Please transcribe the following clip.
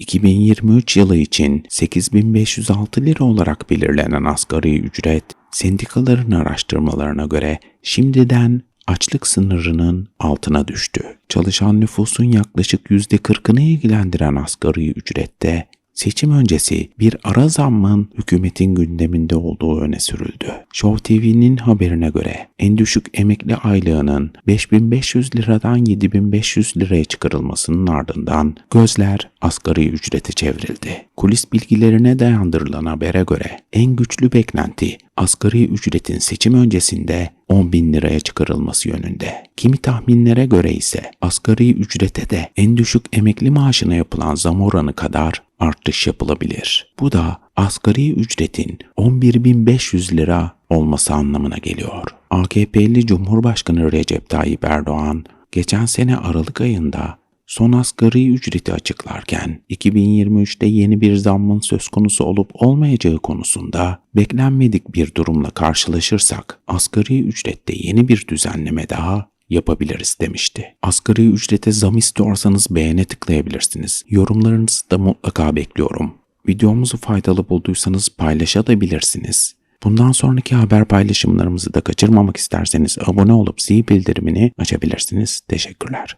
2023 yılı için 8506 lira olarak belirlenen asgari ücret, sendikaların araştırmalarına göre şimdiden açlık sınırının altına düştü. Çalışan nüfusun yaklaşık %40'ını ilgilendiren asgari ücrette seçim öncesi bir ara zammın hükümetin gündeminde olduğu öne sürüldü. Show TV'nin haberine göre en düşük emekli aylığının 5500 liradan 7500 liraya çıkarılmasının ardından gözler asgari ücrete çevrildi. Kulis bilgilerine dayandırılan habere göre en güçlü beklenti asgari ücretin seçim öncesinde 10 bin liraya çıkarılması yönünde. Kimi tahminlere göre ise asgari ücrete de en düşük emekli maaşına yapılan zam oranı kadar artış yapılabilir. Bu da asgari ücretin 11.500 lira olması anlamına geliyor. AKP'li Cumhurbaşkanı Recep Tayyip Erdoğan geçen sene Aralık ayında son asgari ücreti açıklarken 2023'te yeni bir zammın söz konusu olup olmayacağı konusunda beklenmedik bir durumla karşılaşırsak asgari ücrette yeni bir düzenleme daha yapabiliriz demişti. Asgari ücrete zam istiyorsanız beğene tıklayabilirsiniz. Yorumlarınızı da mutlaka bekliyorum. Videomuzu faydalı bulduysanız paylaşabilirsiniz. Bundan sonraki haber paylaşımlarımızı da kaçırmamak isterseniz abone olup zil bildirimini açabilirsiniz. Teşekkürler.